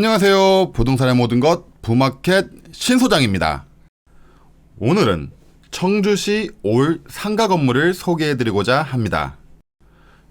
안녕하세요. 부동산의 모든 것 부마켓 신소장입니다. 오늘은 청주시 올 상가 건물을 소개해 드리고자 합니다.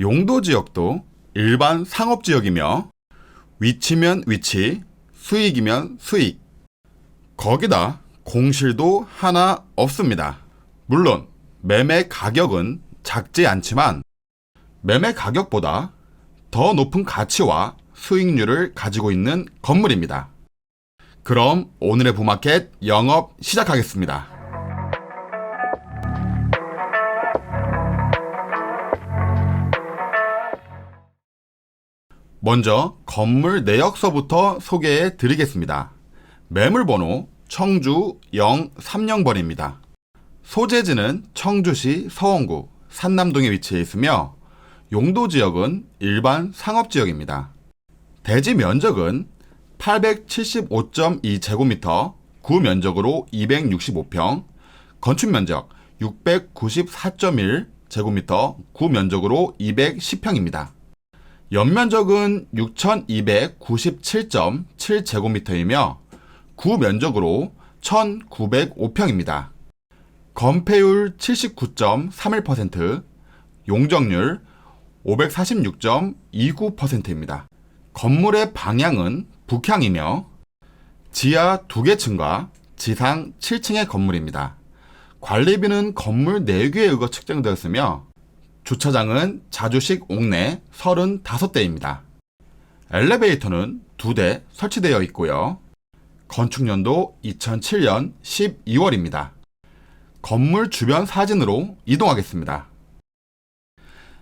용도 지역도 일반 상업 지역이며 위치면 위치, 수익이면 수익. 거기다 공실도 하나 없습니다. 물론 매매 가격은 작지 않지만 매매 가격보다 더 높은 가치와 수익률을 가지고 있는 건물입니다. 그럼 오늘의 부마켓 영업 시작하겠습니다. 먼저 건물 내역서부터 소개해 드리겠습니다. 매물번호 청주 030번입니다. 소재지는 청주시 서원구 산남동에 위치해 있으며 용도 지역은 일반 상업 지역입니다. 대지 면적은 875.2제곱미터, 구 면적으로 265평, 건축 면적 694.1 제곱미터, 구 면적으로 210평입니다. 연면적은 6,297.7 제곱미터이며 구 면적으로 1,905평입니다. 건폐율 79.31%, 용적률 546.29%입니다. 건물의 방향은 북향이며 지하 2개 층과 지상 7층의 건물입니다. 관리비는 건물 4개에 의거 측정되었으며 주차장은 자주식 옥내 35대입니다. 엘리베이터는 2대 설치되어 있고요. 건축년도 2007년 12월입니다. 건물 주변 사진으로 이동하겠습니다.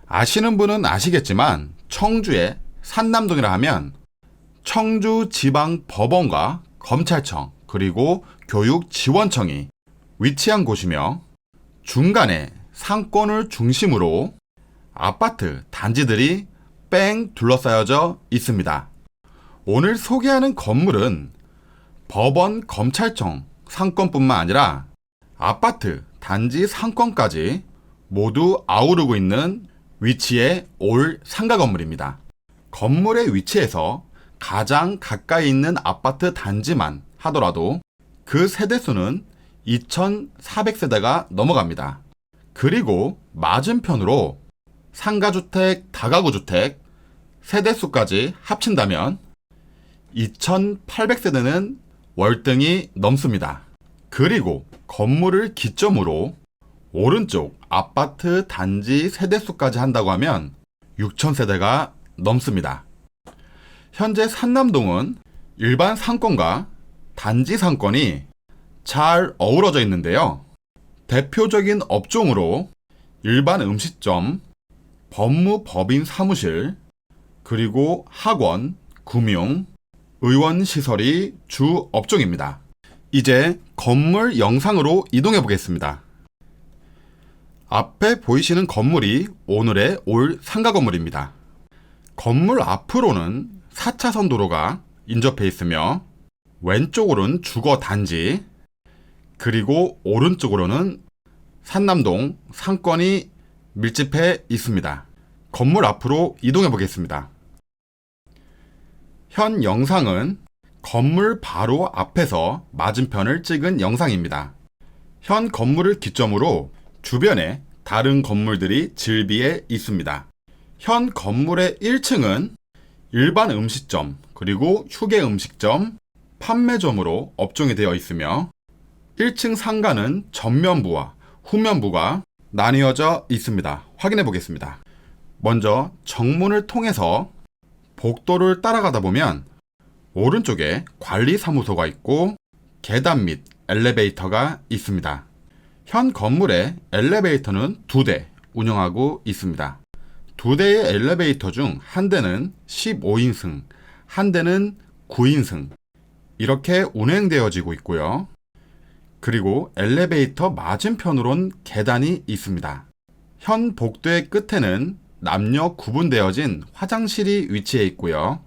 아시는 분은 아시겠지만 청주의 산남동이라 하면 청주 지방 법원과 검찰청 그리고 교육지원청이 위치한 곳이며 중간에 상권을 중심으로 아파트 단지들이 뺑 둘러싸여져 있습니다. 오늘 소개하는 건물은 법원 검찰청 상권뿐만 아니라 아파트 단지 상권까지 모두 아우르고 있는 위치의 올 상가 건물입니다. 건물의 위치에서 가장 가까이 있는 아파트 단지만 하더라도 그 세대수는 2,400세대가 넘어갑니다. 그리고 맞은편으로 상가주택, 다가구주택, 세대수까지 합친다면 2,800세대는 월등히 넘습니다. 그리고 건물을 기점으로 오른쪽 아파트 단지 세대수까지 한다고 하면 6,000세대가 넘습니다. 현재 산남동은 일반 상권과 단지 상권이 잘 어우러져 있는데요. 대표적인 업종으로 일반 음식점, 법무법인 사무실, 그리고 학원, 금융, 의원 시설이 주 업종입니다. 이제 건물 영상으로 이동해 보겠습니다. 앞에 보이시는 건물이 오늘의 올 상가 건물입니다. 건물 앞으로는 4차선 도로가 인접해 있으며 왼쪽으로는 주거 단지 그리고 오른쪽으로는 산남동 상권이 밀집해 있습니다. 건물 앞으로 이동해 보겠습니다. 현 영상은 건물 바로 앞에서 맞은편을 찍은 영상입니다. 현 건물을 기점으로 주변에 다른 건물들이 즐비해 있습니다. 현 건물의 1층은 일반 음식점, 그리고 휴게 음식점, 판매점으로 업종이 되어 있으며 1층 상가는 전면부와 후면부가 나뉘어져 있습니다. 확인해 보겠습니다. 먼저 정문을 통해서 복도를 따라가다 보면 오른쪽에 관리사무소가 있고 계단 및 엘리베이터가 있습니다. 현 건물에 엘리베이터는 두 대 운영하고 있습니다. 두 대의 엘리베이터 중 한 대는 15인승, 한 대는 9인승 이렇게 운행되어지고 있고요. 그리고 엘리베이터 맞은편으론 계단이 있습니다. 현 복도의 끝에는 남녀 구분되어진 화장실이 위치해 있고요.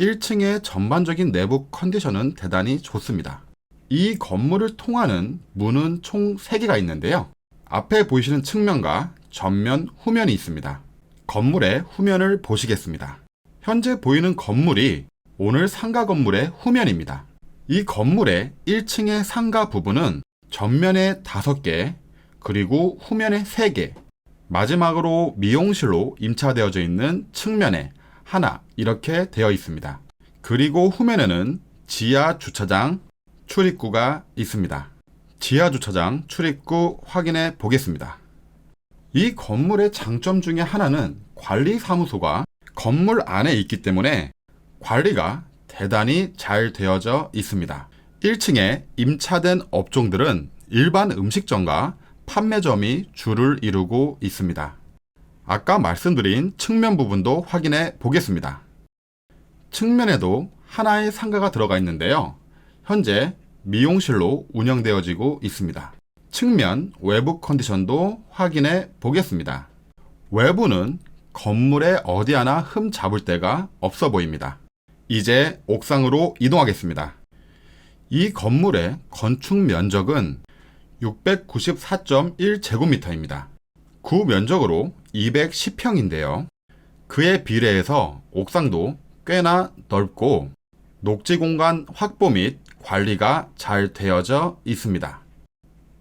1층의 전반적인 내부 컨디션은 대단히 좋습니다. 이 건물을 통하는 문은 총 3개가 있는데요. 앞에 보이시는 측면과 전면, 후면이 있습니다. 건물의 후면을 보시겠습니다. 현재 보이는 건물이 오늘 상가 건물의 후면입니다. 이 건물의 1층의 상가 부분은 전면에 5개, 그리고 후면에 3개, 마지막으로 미용실로 임차되어져 있는 측면에 하나 이렇게 되어 있습니다. 그리고 후면에는 지하 주차장 출입구가 있습니다. 지하 주차장 출입구 확인해 보겠습니다. 이 건물의 장점 중에 하나는 관리 사무소가 건물 안에 있기 때문에 관리가 대단히 잘 되어져 있습니다. 1층에 임차된 업종들은 일반 음식점과 판매점이 줄을 이루고 있습니다. 아까 말씀드린 측면 부분도 확인해 보겠습니다. 측면에도 하나의 상가가 들어가 있는데요. 현재 미용실로 운영되어지고 있습니다. 측면 외부 컨디션도 확인해 보겠습니다. 외부는 건물에 어디 하나 흠 잡을 데가 없어 보입니다. 이제 옥상으로 이동하겠습니다. 이 건물의 건축 면적은 694.1제곱미터입니다. 구 면적으로 210평인데요. 그에 비례해서 옥상도 꽤나 넓고 녹지 공간 확보 및 관리가 잘 되어져 있습니다.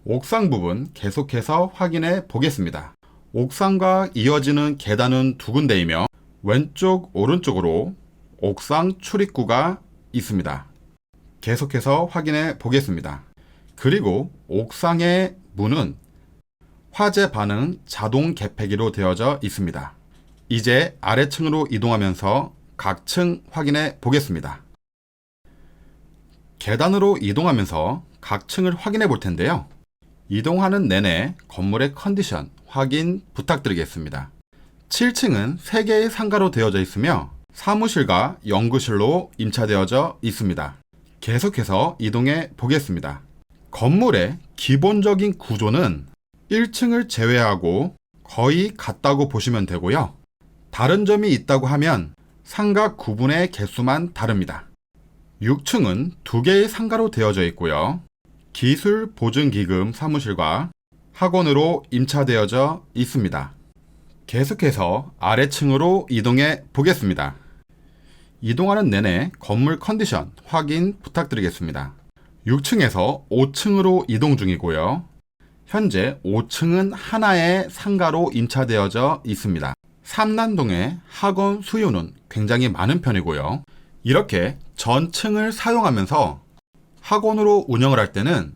옥상 부분 계속해서 확인해 보겠습니다. 옥상과 이어지는 계단은 두 군데이며 왼쪽 오른쪽으로 옥상 출입구가 있습니다. 계속해서 확인해 보겠습니다. 그리고 옥상의 문은 화재 반응 자동 개폐기로 되어져 있습니다. 이제 아래층으로 이동하면서 각 층 확인해 보겠습니다. 계단으로 이동하면서 각 층을 확인해 볼 텐데요. 이동하는 내내 건물의 컨디션 확인 부탁드리겠습니다. 7층은 3개의 상가로 되어져 있으며 사무실과 연구실로 임차되어져 있습니다. 계속해서 이동해 보겠습니다. 건물의 기본적인 구조는 1층을 제외하고 거의 같다고 보시면 되고요. 다른 점이 있다고 하면 상가 구분의 개수만 다릅니다. 6층은 두 개의 상가로 되어져 있고요. 기술 보증기금 사무실과 학원으로 임차되어져 있습니다. 계속해서 아래층으로 이동해 보겠습니다. 이동하는 내내 건물 컨디션 확인 부탁드리겠습니다. 6층에서 5층으로 이동 중이고요. 현재 5층은 하나의 상가로 임차되어져 있습니다. 삼난동의 학원 수요는 굉장히 많은 편이고요. 이렇게 전층을 사용하면서 학원으로 운영을 할 때는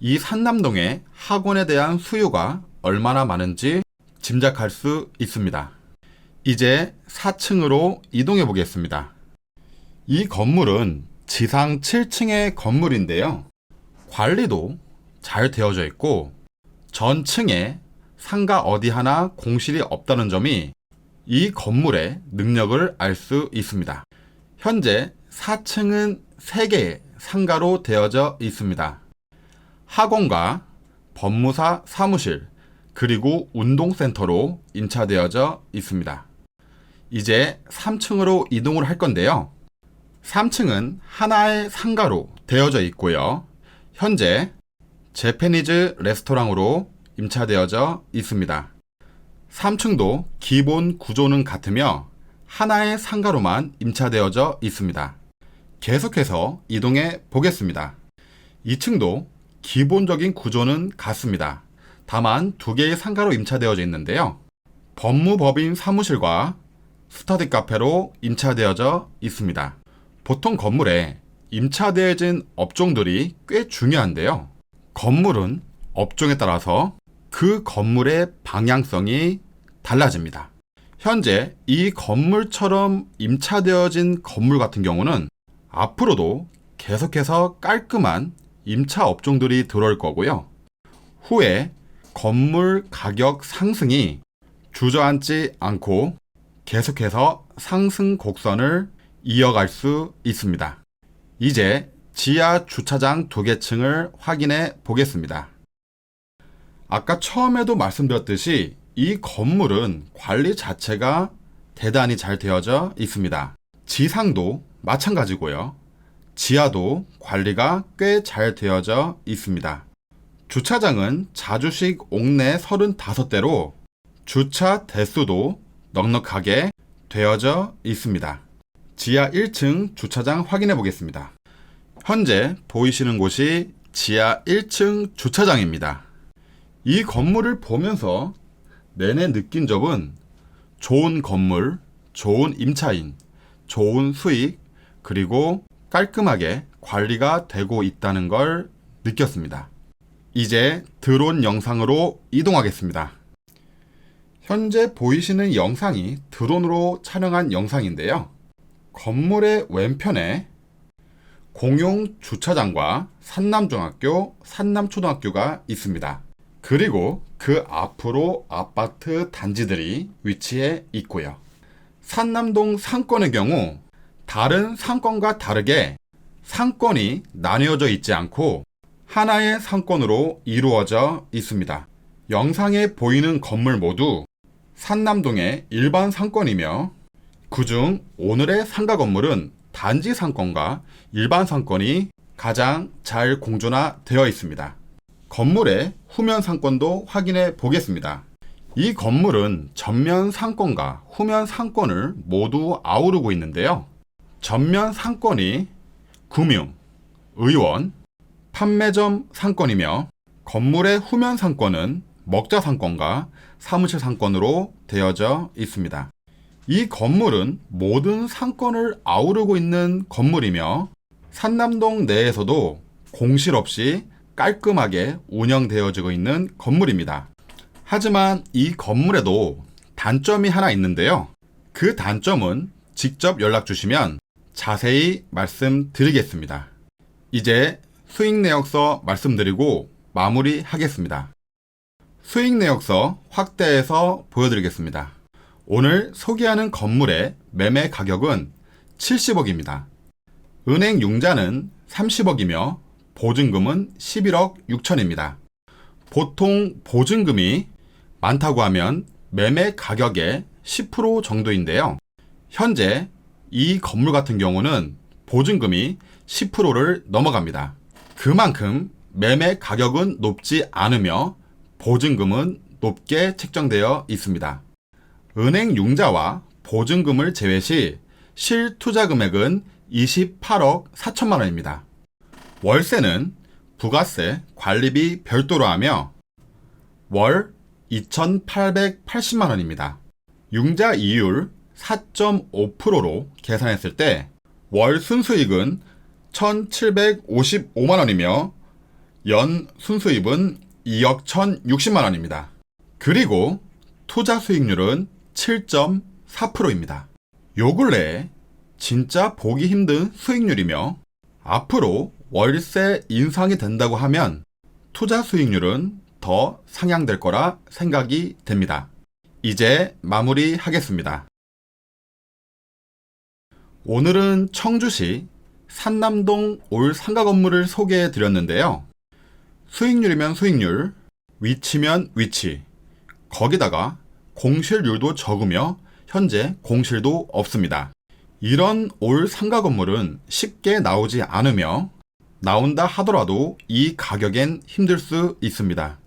이 산남동의 학원에 대한 수요가 얼마나 많은지 짐작할 수 있습니다. 이제 4층으로 이동해 보겠습니다. 이 건물은 지상 7층의 건물인데요. 관리도 잘 되어져 있고 전층에 상가 어디 하나 공실이 없다는 점이 이 건물의 능력을 알 수 있습니다. 현재 4층은 3개의 상가로 되어져 있습니다. 학원과 법무사 사무실, 그리고 운동센터로 임차되어져 있습니다. 이제 3층으로 이동을 할 건데요. 3층은 하나의 상가로 되어져 있고요. 현재 제페니즈 레스토랑으로 임차되어져 있습니다. 3층도 기본 구조는 같으며 하나의 상가로만 임차되어져 있습니다. 계속해서 이동해 보겠습니다. 2층도 기본적인 구조는 같습니다. 다만 두 개의 상가로 임차되어져 있는데요. 법무법인 사무실과 스터디 카페로 임차되어져 있습니다. 보통 건물에 임차되어진 업종들이 꽤 중요한데요. 건물은 업종에 따라서 그 건물의 방향성이 달라집니다. 현재 이 건물처럼 임차되어진 건물 같은 경우는 앞으로도 계속해서 깔끔한 임차 업종들이 들어올 거고요. 후에 건물 가격 상승이 주저앉지 않고 계속해서 상승 곡선을 이어갈 수 있습니다. 이제 지하 주차장 두 개 층을 확인해 보겠습니다. 아까 처음에도 말씀드렸듯이 이 건물은 관리 자체가 대단히 잘 되어져 있습니다. 지상도 마찬가지고요. 지하도 관리가 꽤 잘 되어져 있습니다. 주차장은 자주식 옥내 35대로 주차 대수도 넉넉하게 되어져 있습니다. 지하 1층 주차장 확인해 보겠습니다. 현재 보이시는 곳이 지하 1층 주차장입니다. 이 건물을 보면서 내내 느낀 점은 좋은 건물, 좋은 임차인, 좋은 수익, 그리고 깔끔하게 관리가 되고 있다는 걸 느꼈습니다. 이제 드론 영상으로 이동하겠습니다. 현재 보이시는 영상이 드론으로 촬영한 영상인데요. 건물의 왼편에 공용 주차장과 산남중학교, 산남초등학교가 있습니다. 그리고 그 앞으로 아파트 단지들이 위치해 있고요. 산남동 상권의 경우 다른 상권과 다르게 상권이 나뉘어져 있지 않고 하나의 상권으로 이루어져 있습니다. 영상에 보이는 건물 모두 산남동의 일반 상권이며 그중 오늘의 상가 건물은 단지 상권과 일반 상권이 가장 잘 공존화 되어 있습니다. 건물의 후면 상권도 확인해 보겠습니다. 이 건물은 전면 상권과 후면 상권을 모두 아우르고 있는데요. 전면 상권이 금융, 의원, 판매점 상권이며 건물의 후면 상권은 먹자 상권과 사무실 상권으로 되어져 있습니다. 이 건물은 모든 상권을 아우르고 있는 건물이며 산남동 내에서도 공실 없이 깔끔하게 운영되어지고 있는 건물입니다. 하지만 이 건물에도 단점이 하나 있는데요. 그 단점은 직접 연락 주시면 자세히 말씀드리겠습니다. 이제 수익 내역서 말씀드리고 마무리하겠습니다. 수익 내역서 확대해서 보여드리겠습니다. 오늘 소개하는 건물의 매매 가격은 70억입니다. 은행 융자는 30억이며 보증금은 11억 6천입니다. 보통 보증금이 많다고 하면 매매 가격의 10% 정도인데요. 현재 이 건물 같은 경우는 보증금이 10%를 넘어갑니다. 그만큼 매매 가격은 높지 않으며 보증금은 높게 책정되어 있습니다. 은행 융자와 보증금을 제외 시 실투자 금액은 28억 4천만 원입니다. 월세는 부가세, 관리비 별도로 하며 월 2,880만 원입니다. 융자 이율 4.5%로 계산했을 때 월 순수익은 1,755만 원이며 연 순수입은 2억 1,060만 원입니다. 그리고 투자 수익률은 7.4%입니다. 요 근래에 진짜 보기 힘든 수익률이며 앞으로 월세 인상이 된다고 하면 투자 수익률은 더 상향될 거라 생각이 됩니다. 이제 마무리하겠습니다. 오늘은 청주시 산남동 올 상가 건물을 소개해 드렸는데요. 수익률이면 수익률, 위치면 위치, 거기다가 공실률도 적으며 현재 공실도 없습니다. 이런 올 상가 건물은 쉽게 나오지 않으며 나온다 하더라도 이 가격엔 힘들 수 있습니다.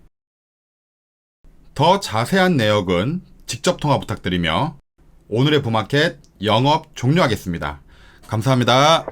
더 자세한 내역은 직접 통화 부탁드리며 오늘의 부마켓 영업 종료하겠습니다. 감사합니다.